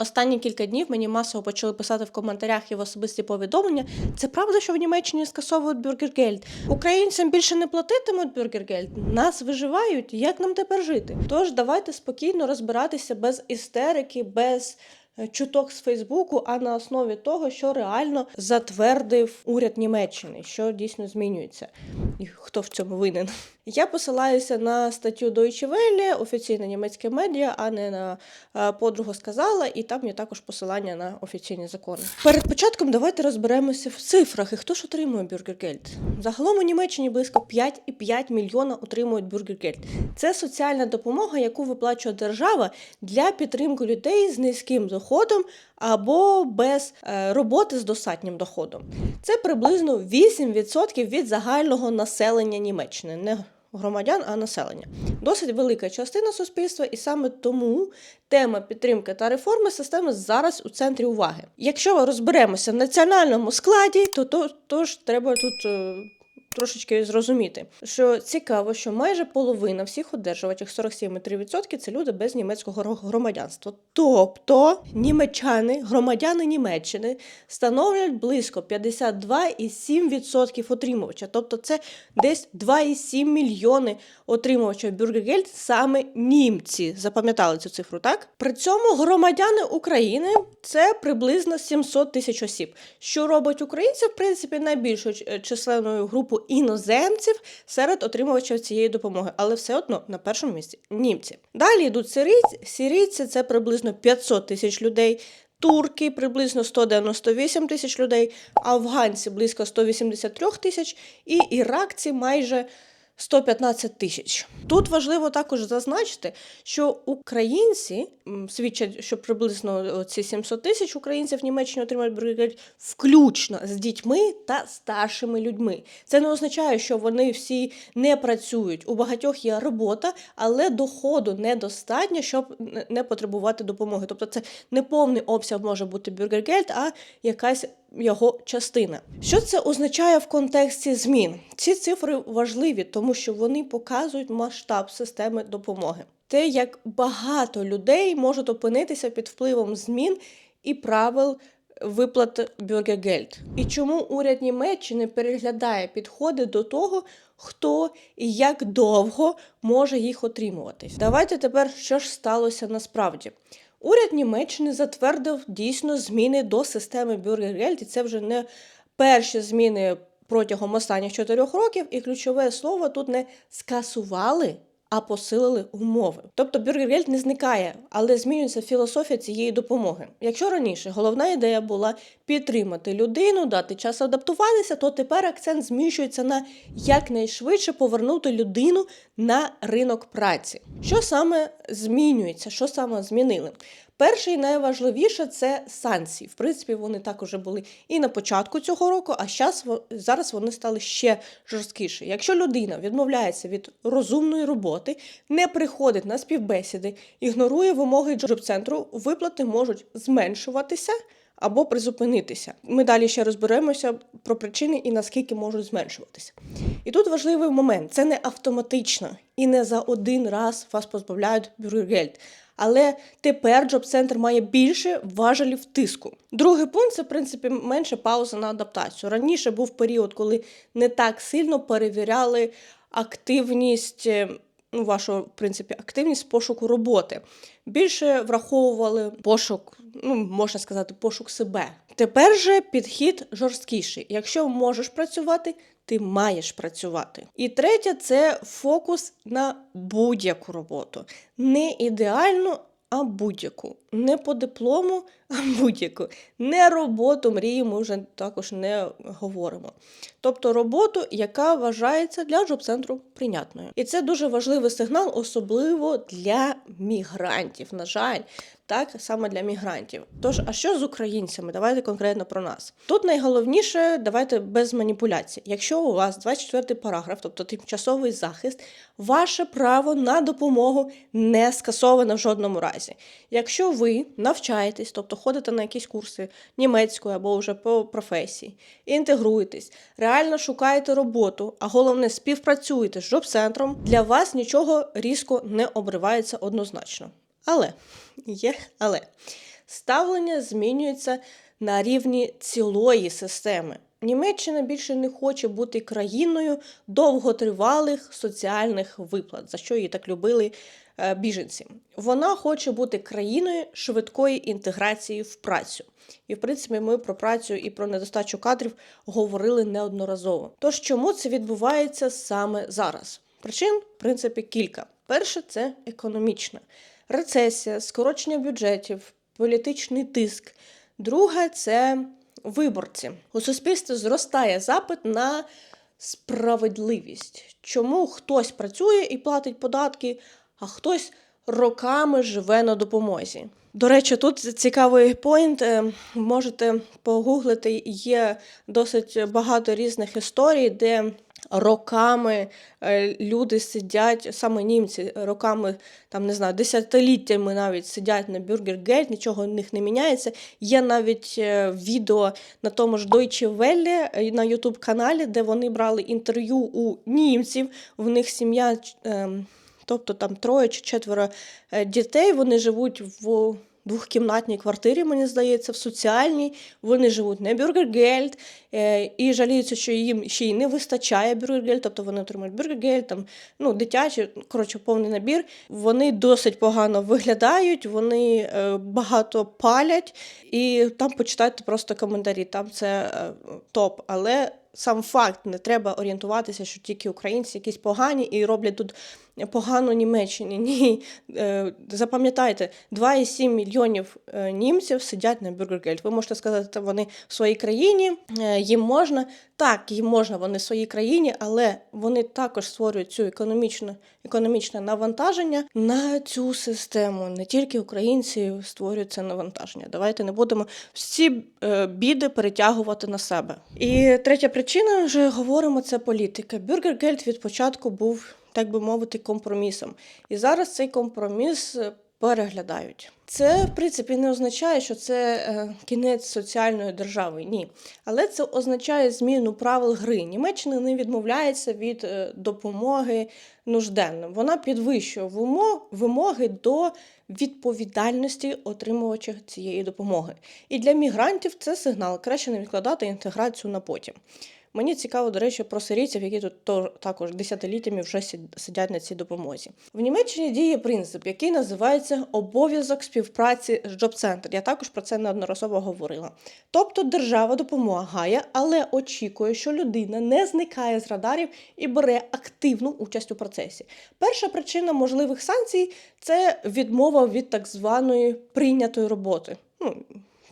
Останні кілька днів мені масово почали писати в коментарях і в особисті повідомлення. Це правда, що в Німеччині скасовують бюргергельд? Українцям більше не платитимуть бюргергельд? Нас виживають? Як нам тепер жити? Тож давайте спокійно розбиратися без істерики, без чуток з Фейсбуку, а на основі того, що реально затвердив уряд Німеччини, що дійсно змінюється, і хто в цьому винен. Я посилаюся на статтю Deutsche Welle, офіційне німецьке медіа, а не на е, подругу сказала, і там є також посилання на офіційні закони. Перед початком давайте розберемося в цифрах і хто ж отримує бюргергельд. Загалом у Німеччині близько 5,5 мільйона отримують бюргергельд. Це соціальна допомога, яку виплачує держава для підтримки людей з низьким доходом або без е, роботи з достатнім доходом. Це приблизно 8% від загального населення Німеччини. Не громадян, а населення. Досить велика частина суспільства, і саме тому тема підтримки та реформи системи зараз у центрі уваги. Якщо розберемося в національному складі, то, то, то ж треба тут. Трошечки зрозуміти, що цікаво, що майже половина всіх одержувачів 47,3% це люди без німецького громадянства. Тобто німеччани, громадяни Німеччини становлять близько 52,7% отримувача. Тобто це десь 2,7 мільйони отримувачів бюргергельд саме німці. Запам'ятали цю цифру, так? При цьому громадяни України це приблизно 700 тисяч осіб, що робить українців, в принципі, найбільшою численною іноземців серед отримувачів цієї допомоги, але все одно на першому місці німці. Далі йдуть сирійці, сирійці це приблизно 500 тисяч людей. Турки приблизно 198 тисяч людей, афганці близько 183 тисяч, і іракці майже 115 тисяч. Тут важливо також зазначити, що українці свідчать, що приблизно ці 700 тисяч українців в Німеччині отримають бригад включно з дітьми та старшими людьми. Це не означає, що вони всі не працюють. У багатьох є робота, але доходу недостатньо, щоб не потребувати допомоги. Тобто це не повний обсяг може бути бюргергельд, а якась його частина. Що це означає в контексті змін? Ці цифри важливі, тому що вони показують масштаб системи допомоги. Те, як багато людей можуть опинитися під впливом змін і правил виплат бюргергельд. І чому уряд Німеччини переглядає підходи до того, хто і як довго може їх отримувати. Давайте тепер, що ж сталося насправді. Уряд Німеччини затвердив дійсно зміни до системи бюргергельд, і це вже не перші зміни протягом останніх чотирьох років, і ключове слово тут не скасували, а посилили умови. Тобто бюргергельд не зникає, але змінюється філософія цієї допомоги. Якщо раніше головна ідея була підтримати людину, дати час адаптуватися, то тепер акцент зміщується на якнайшвидше повернути людину на ринок праці. Що саме змінюється? Що саме змінили? Перше і найважливіше це санкції. В принципі, вони також були і на початку цього року, а во- зараз вони стали ще жорсткіші. Якщо людина відмовляється від розумної роботи, не приходить на співбесіди, ігнорує вимоги джоб-центру, виплати можуть зменшуватися або призупинитися. Ми далі ще розберемося про причини і наскільки можуть зменшуватися. І тут важливий момент: це не автоматично і не за один раз вас позбавляють бюргергельд. Але тепер джоб-центр має більше важелів тиску. Другий пункт це в принципі менше паузи на адаптацію. Раніше був період, коли не так сильно перевіряли активність. Ну, вашу, в принципі, активність пошуку роботи. Більше враховували пошук, ну, можна сказати, пошук себе. Тепер же підхід жорсткіший. Якщо можеш працювати, ти маєш працювати. І третє це фокус на будь-яку роботу. Не ідеальну, а будь-яку. Не по диплому, а будь-яку. Не роботу, мрії ми вже також не говоримо. Тобто роботу, яка вважається для джоб-центру прийнятною. І це дуже важливий сигнал, особливо для мігрантів. На жаль, так саме для мігрантів. Тож, а що з українцями? Давайте конкретно про нас. Тут найголовніше, давайте без маніпуляцій. Якщо у вас 24 параграф, тобто тимчасовий захист, ваше право на допомогу не скасоване в жодному разі. Якщо ви навчаєтесь, тобто ходите на якісь курси німецької або вже по професії, інтегруєтесь, реально шукаєте роботу, а головне співпрацюєте з джоб-центром, для вас нічого різко не обривається однозначно. Але є але. ставлення змінюється на рівні цілої системи. Німеччина більше не хоче бути країною довготривалих соціальних виплат, за що її так любили е, біженці. Вона хоче бути країною швидкої інтеграції в працю. І, в принципі, ми про працю і про недостачу кадрів говорили неодноразово. Тож чому це відбувається саме зараз? Причин, в принципі, кілька. Перше це економічна рецесія, скорочення бюджетів, політичний тиск. Друге це виборці. У суспільстві зростає запит на справедливість. Чому хтось працює і платить податки, а хтось роками живе на допомозі. До речі, тут цікавий поінт. е, Можете погуглити. Є досить багато різних історій, де роками е, люди сидять, саме німці, роками, там не знаю, десятиліттями навіть сидять на бюргергельд, нічого в них не міняється. Є навіть е, відео на тому ж Deutsche Welle е, на youtube каналі, де вони брали інтерв'ю у німців. В них сім'я. е, Тобто там троє чи четверо дітей, вони живуть в двохкімнатній квартирі, мені здається, в соціальній. Вони живуть на бюргергельд е, і жаліються, що їм ще й не вистачає бюргергельд, тобто вони отримують бюргергельд, там, ну, дитячі, коротше, повний набір. Вони досить погано виглядають, вони е, багато палять, і там почитайте просто коментарі. Там це е, топ. Але сам факт не треба орієнтуватися, що тільки українці якісь погані і роблять тут погано Німеччині. Ні, Е, запам'ятайте, 2,7 мільйонів е, німців сидять на бюргергельд. Ви можете сказати, що вони в своїй країні, е, їм можна. Так, їм можна, вони в своїй країні, але вони також створюють цю економічну, економічне навантаження на цю систему. Не тільки українці створюють це навантаження. Давайте не будемо всі е, біди перетягувати на себе. І третя причина, вже говоримо, це політика. Бюргергельд від початку був, так би мовити, компромісом. І зараз цей компроміс переглядають. Це, в принципі, не означає, що це е, кінець соціальної держави. Ні. Але це означає зміну правил гри. Німеччина не відмовляється від е, допомоги нужденним. Вона підвищує вимоги до відповідальності отримувача цієї допомоги. І для мігрантів це сигнал краще не відкладати інтеграцію на потім. Мені цікаво, до речі, про сирійців, які тут також десятиліттями вже сидять на цій допомозі. В Німеччині діє принцип, який називається обов'язок співпраці з джоб-центр. Я також про це неодноразово говорила. Тобто держава допомагає, але очікує, що людина не зникає з радарів і бере активну участь у процесі. Перша причина можливих санкцій це відмова від так званої прийнятої роботи. Ну,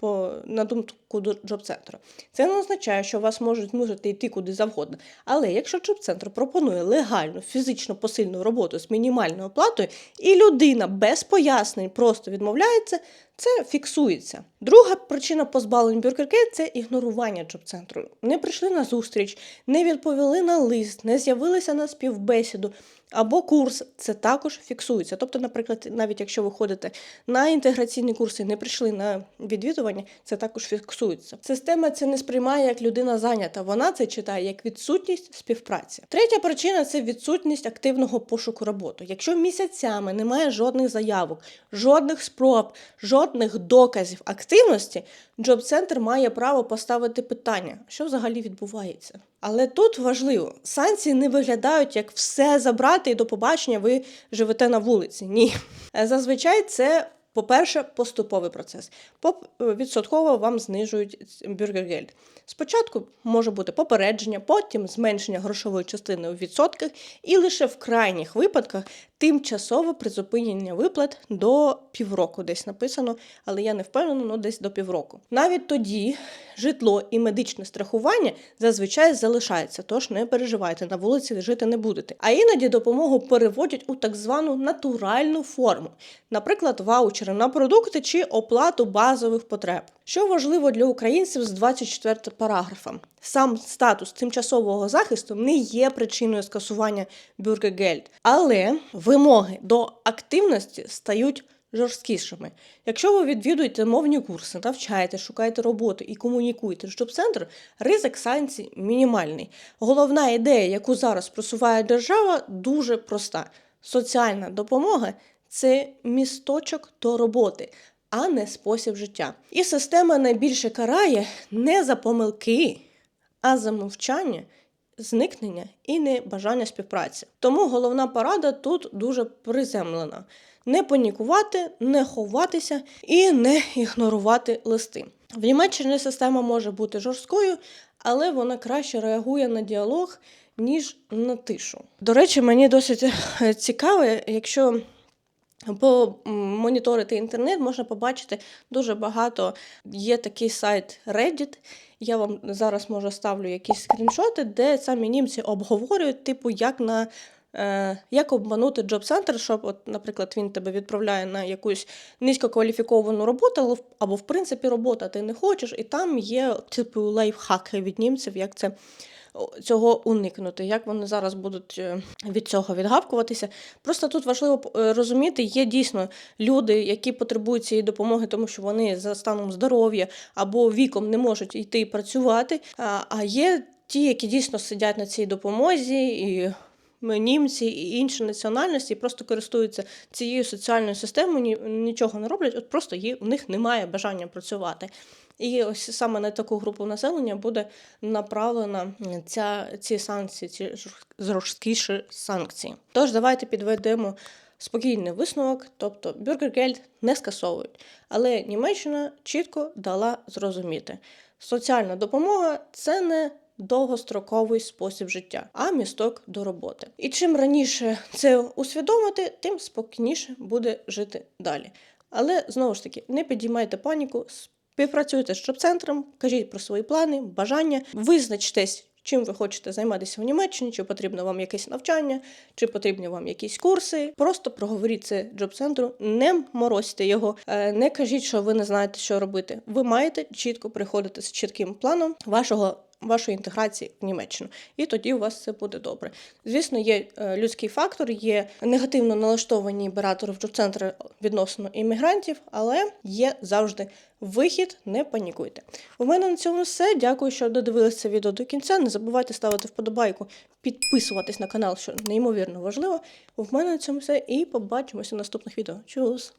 по, на думку до джоб-центру. Це не означає, що вас можуть змусити йти куди завгодно. Але якщо джоб-центр пропонує легальну, фізично посильну роботу з мінімальною оплатою, і людина без пояснень просто відмовляється, це фіксується. Друга причина позбавлення бюргерки – це ігнорування джоб-центру. Не прийшли на зустріч, не відповіли на лист, не з'явилися на співбесіду або курс. Це також фіксується. Тобто, наприклад, навіть якщо ви ходите на інтеграційні курси, не прийшли на відвідування, це також фіксується. Система це не сприймає як людина зайнята. Вона це читає як відсутність співпраці. Третя причина це відсутність активного пошуку роботи. Якщо місяцями немає жодних заявок, жодних спроб, жодних доказів активності, джоб-центр має право поставити питання, що взагалі відбувається. Але тут важливо, санкції не виглядають як все забрати і до побачення ви живете на вулиці. Ні. Зазвичай це. По-перше, поступовий процес. Е, Відсотково вам знижують бюргергельд. Спочатку може бути попередження, потім зменшення грошової частини у відсотках, і лише в крайніх випадках тимчасове призупинення виплат до півроку, десь написано, але я не впевнена, ну десь до півроку. Навіть тоді житло і медичне страхування зазвичай залишається, тож не переживайте, на вулиці жити не будете. А іноді допомогу переводять у так звану натуральну форму, наприклад, ваучери на продукти чи оплату базових потреб. Що важливо для українців з 24 параграфом? Сам статус тимчасового захисту не є причиною скасування бюргергельд, але вимоги до активності стають жорсткішими. Якщо ви відвідуєте мовні курси, навчаєте, шукаєте роботу і комунікуєте з джоб-центром, ризик санкцій мінімальний. Головна ідея, яку зараз просуває держава, дуже проста: соціальна допомога це місточок до роботи. а не спосіб життя. І система найбільше карає не за помилки, а за мовчання, зникнення і небажання співпраці. Тому головна порада тут дуже приземлена: не панікувати, не ховатися і не ігнорувати листи. В Німеччині система може бути жорсткою, але вона краще реагує на діалог, ніж на тишу. До речі, мені досить цікаво, якщо помоніторити інтернет, можна побачити дуже багато. Є такий сайт Reddit. Я вам зараз може ставлю якісь скріншоти, де самі німці обговорюють, типу, як на. Е, як обманути джоб-центр, щоб, от, наприклад, він тебе відправляє на якусь низькокваліфіковану роботу, або, в принципі робота ти не хочеш, і там є типу лайфхаки від німців, як це цього уникнути, як вони зараз будуть е, від цього відгавкуватися. Просто тут важливо е, розуміти, є дійсно люди, які потребують цієї допомоги, тому що вони за станом здоров'я або віком не можуть йти працювати. А, є ті, які дійсно сидять на цій допомозі і. Німці і інші національності просто користуються цією соціальною системою, нічого не роблять, от просто є, у них немає бажання працювати. І ось саме на таку групу населення буде направлена ця, ці санкції, ці жорсткіші санкції. Тож давайте підведемо спокійний висновок, тобто Бюргергельд не скасовують. Але Німеччина чітко дала зрозуміти, соціальна допомога це не довгостроковий спосіб життя, а місток до роботи. І чим раніше це усвідомити, тим спокійніше буде жити далі. Але знову ж таки, не підіймайте паніку. Співпрацюйте з шоп-центром, кажіть про свої плани, бажання, визначтесь, чим ви хочете займатися в Німеччині, чи потрібно вам якесь навчання, чи потрібні вам якісь курси. Просто проговоріть це джоб-центру, не морозьте його, е, не кажіть, що ви не знаєте, що робити. Ви маєте чітко приходити з чітким планом вашого. Вашої інтеграції в Німеччину, і тоді у вас все буде добре. Звісно, є е, людський фактор, є негативно налаштовані оператори в джоб-центри відносно іммігрантів, але є завжди вихід, не панікуйте. У мене на цьому все. Дякую, що додивилися відео до кінця. Не забувайте ставити вподобайку, підписуватись на канал, що неймовірно важливо. У мене на цьому все. І побачимося в наступних відео. Чус!